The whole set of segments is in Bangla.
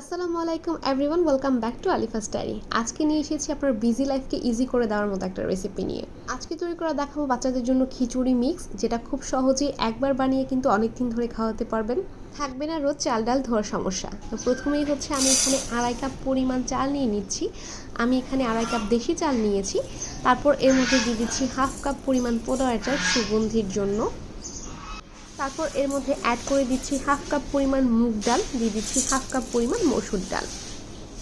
আসসালামু আলাইকুম everyone welcome back to Alifa's diary আজকে নিয়ে এসেছি আপনার বিজি লাইফকে ইজি করে দেওয়ার মতো একটা রেসিপি নিয়ে। আজকে তৈরি করা দেখাবো বাচ্চাদের জন্য খিচুড়ি মিক্স যেটা খুব সহজেই একবার বানিয়ে কিন্তু অনেক দিন ধরে খাওয়াতে পারবেন। থাকবে না রোজ চাল ডাল ধোয়ার সমস্যা। তো প্রথমেই হচ্ছে আমি এখানে আড়াই কাপ পরিমাণ চাল নিয়ে নিচ্ছি। আমি এখানে আড়াই কাপ দেশি চাল নিয়েছি। তারপর এর মধ্যে দিয়ে দিচ্ছি হাফ কাপ পরিমাণ পোড়া চাল সুগন্ধির জন্য। তারপর এর মধ্যে অ্যাড করে দিচ্ছি হাফ কাপ পরিমাণ মুগ ডাল, দিয়ে দিচ্ছি হাফ কাপ পরিমাণ মসুর ডাল।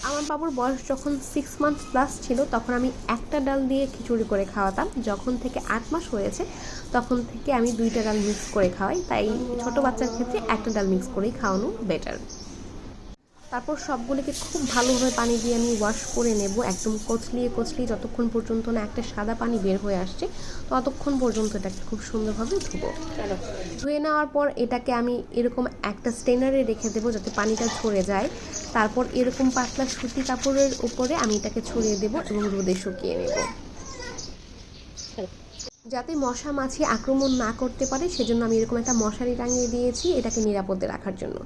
আমার বাবুর বয়স যখন সিক্স মান্থ প্লাস ছিল, তখন আমি একটা ডাল দিয়ে খিচুড়ি করে খাওয়াতাম। যখন থেকে আট মাস হয়েছে, তখন থেকে আমি দুইটা ডাল মিক্স করে খাওয়াই। তাই ছোট বাচ্চার ক্ষেত্রে একটা ডাল মিক্স করেই খাওয়ানো বেটার তারপর সবগুলোকে খুব ভালোভাবে পানি দিয়ে আমি ওয়াশ করে নেব। একদম কচলিয়ে কচলিয়ে যতক্ষণ পর্যন্ত না একটা সাদা পানি বের হয়ে আসছে ততক্ষণ পর্যন্ত এটাকে খুব সুন্দরভাবে ধুবো। ধুয়ে নেওয়ার পর এটাকে আমি এরকম একটা স্টেনারে রেখে দেবো যাতে পানিটা ঝরে যায়। তারপর এরকম পাতলা সুতি কাপড়ের উপরে আমি এটাকে ছড়িয়ে দেবো এবং রোদে শুকিয়ে নেব। যাতে মশা মাছি আক্রমণ না করতে পারে, সেজন্য আমি এরকম একটা মশারি টাঙিয়ে দিয়েছি, এটাকে নিরাপদে রাখার জন্য।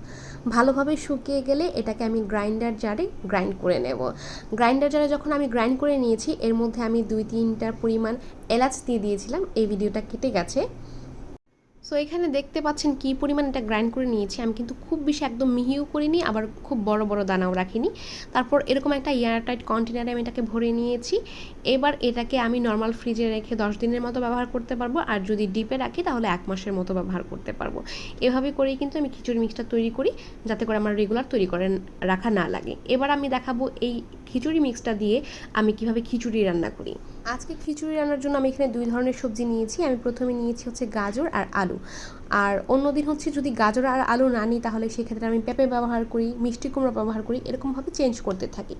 ভালোভাবে শুকিয়ে গেলে এটাকে আমি গ্রাইন্ডার জারে গ্রাইন্ড করে নেব। গ্রাইন্ডার জারে যখন আমি গ্রাইন্ড করে নিয়েছি, এর মধ্যে আমি দুই তিনটার পরিমাণ এলাচ দিয়ে দিয়েছিলাম। এই ভিডিওটা কেটে গেছে। সো এখানে দেখতে পাচ্ছেন কি পরিমাণ এটা গ্রাইন্ড করে নিয়েছি। আমি কিন্তু খুব বেশি একদম মিহিও করিনি, আবার খুব বড় বড় দানাও রাখিনি। তারপর এরকম একটা এয়ারটাইট কন্টেনারে আমি এটাকে ভরে নিয়েছি। এবার এটাকে আমি নর্মাল ফ্রিজে রেখে দশ দিনের মতো ব্যবহার করতে পারব, আর যদি ডিপে রাখি তাহলে এক মাসের মতো ব্যবহার করতে পারব। এভাবে করেই কিন্তু আমি খিচুড়ি মিক্সটা তৈরি করি, যাতে করে আমার রেগুলার তৈরি করে রাখা না লাগে। এবার আমি দেখাবো এই খিচুড়ি মিক্সটা দিয়ে আমি কীভাবে খিচুড়ি রান্না করি। আজকে খিচুড়ি রান্নার জন্য আমি এখানে দুই ধরনের সবজি নিয়েছি। আমি প্রথমে নিয়েছি হচ্ছে গাজর আর আলু। আর অন্যদিন হচ্ছে যদি গাজর আর আলু না নিই, তাহলে সেক্ষেত্রে আমি পেঁপে ব্যবহার করি, মিষ্টি কুমড়ো ব্যবহার করি, এরকমভাবে চেঞ্জ করতে থাকি।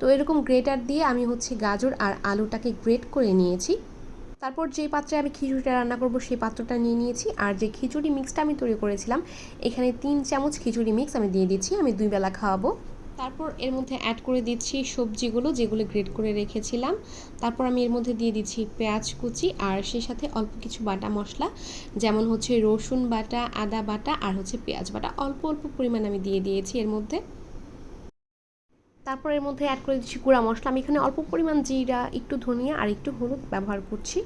তো এরকম গ্রেটার দিয়ে আমি হচ্ছে গাজর আর আলুটাকে গ্রেট করে নিয়েছি। তারপর যে পাত্রে আমি খিচুড়িটা রান্না করব, সেই পাত্রটা নিয়ে নিয়েছি। আর যে খিচুড়ি মিক্সটা আমি তৈরি করেছিলাম, এখানে তিন চামচ খিচুড়ি মিক্স আমি দিয়ে দিচ্ছি, আমি দুই বেলা খাওয়াবো। তারপর এর মধ্যে অ্যাড করে দিচ্ছি সবজিগুলো যেগুলো গ্রেড করে রেখেছিলাম। তারপর আমি এর মধ্যে দিয়ে দিচ্ছি পেঁয়াজ কুচি আর সেই সাথে অল্প কিছু বাটা মশলা, যেমন হচ্ছে রসুন বাটা, আদা বাটা আর হচ্ছে পেঁয়াজ বাটা। অল্প অল্প পরিমাণ আমি দিয়ে দিয়েছি এর মধ্যে। তারপর এর মধ্যে অ্যাড করে দিচ্ছি গুঁড়া মশলা। আমি এখানে অল্প পরিমাণ জিরা, একটু ধনিয়া আর একটু হলুদ ব্যবহার করছি।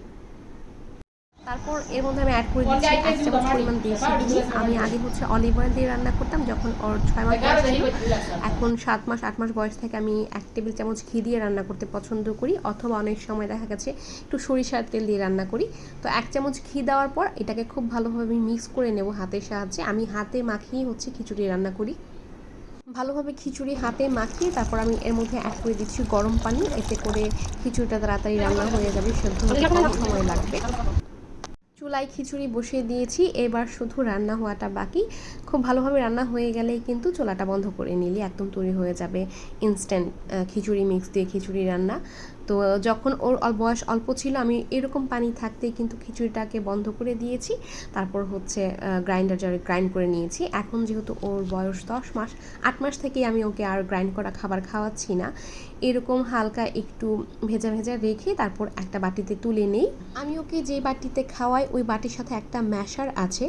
তারপর এর মধ্যে আমি অ্যাড করে দিচ্ছি এক চামচ পরিমাণ দেশি ঘি আমি আগে হচ্ছে অলিভ অয়েল দিয়ে রান্না করতাম যখন ওর ছয় মাস বয়স ছিল। এখন সাত মাস আট মাস বয়স থেকে আমি এক টেবিল চামচ ঘি দিয়ে রান্না করতে পছন্দ করি অথবা অনেক সময় দেখা গেছে একটু সরিষার তেল দিয়ে রান্না করি। তো এক চামচ ঘি দেওয়ার পর এটাকে খুব ভালোভাবে আমি মিক্স করে নেব হাতের সাহায্যে। আমি হাতে মাখিয়ে হচ্ছে খিচুড়ি রান্না করি। ভালোভাবে খিচুড়ি হাতে মাখিয়ে তারপর আমি এর মধ্যে অ্যাড করে দিচ্ছি গরম পানি। এতে করে খিচুড়িটা তাড়াতাড়ি রান্না হয়ে যাবে সেদ্ধ হতে কম সময় লাগবে। চুলায় খিচুড়ি বসিয়ে দিয়েছি। এবার শুধু রান্না হওয়াটা বাকি। খুব ভালোভাবে রান্না হয়ে গেলেই কিন্তু চোলাটা বন্ধ করে নিলে একদম তৈরি হয়ে যাবে ইনস্ট্যান্ট খিচুড়ি মিক্স দিয়ে খিচুড়ি রান্না। তো যখন ওর বয়স অল্প ছিল, আমি এরকম পানি থাকতেই কিন্তু খিচুড়িটাকে বন্ধ করে দিয়েছি। তারপর হচ্ছে গ্রাইন্ডার জারে গ্রাইন্ড করে নিয়েছি। এখন যেহেতু ওর বয়স দশ মাস, আট মাস থেকেই আমি ওকে আর গ্রাইন্ড করা খাবার খাওয়াচ্ছি না। এরকম হালকা একটু ভেজা ভেজা রেখে তারপর একটা বাটিতে তুলে নেই। আমি ওকে যে বাটিতে খাওয়াই, ওই বাটির সাথে একটা ম্যাশার আছে।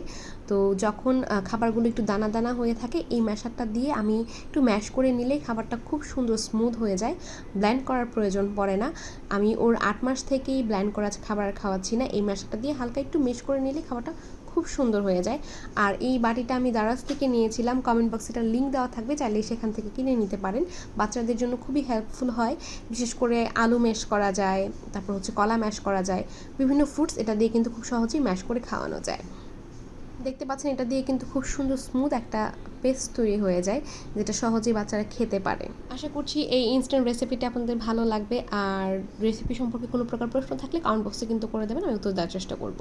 তো যখন খাবারগুলো একটু দানা দানা হয়ে থাকে, এই ম্যাশারটা দিয়ে আমি একটু ম্যাশ করে নিলেই খাবারটা খুব সুন্দর স্মুথ হয়ে যায়। ব্ল্যান্ড করার প্রয়োজন পড়ে না। আমি ওর আট মাস থেকেই ব্ল্যান্ড করা খাবার খাওয়াচ্ছি না। এই ম্যাশারটা দিয়ে হালকা একটু মেশ করে নিলে খাবারটা খুব সুন্দর হয়ে যায়। আর এই বাটিটা আমি দারাজ থেকে নিয়েছিলাম। কমেন্ট বক্সে এটার লিঙ্ক দেওয়া থাকবে, চাইলে সেখান থেকে কিনে নিতে পারেন। বাচ্চাদের জন্য খুবই হেল্পফুল হয়। বিশেষ করে আলু ম্যাশ করা যায়, তারপর হচ্ছে কলা ম্যাশ করা যায়। বিভিন্ন ফ্রুটস এটা দিয়ে কিন্তু খুব সহজেই ম্যাশ করে খাওয়ানো যায়। দেখতে পাচ্ছেন, এটা দিয়ে কিন্তু খুব সুন্দর স্মুথ একটা পেস্ট তৈরি হয়ে যায়, যেটা সহজেই বাচ্চারা খেতে পারে। আশা করছি এই ইনস্ট্যান্ট রেসিপিটা আপনাদের ভালো লাগবে। আর রেসিপি সম্পর্কে কোনো প্রকার প্রশ্ন থাকলে কমেন্ট বক্সে কিন্তু করে দেবেন, আমি উত্তর দেওয়ার চেষ্টা করব।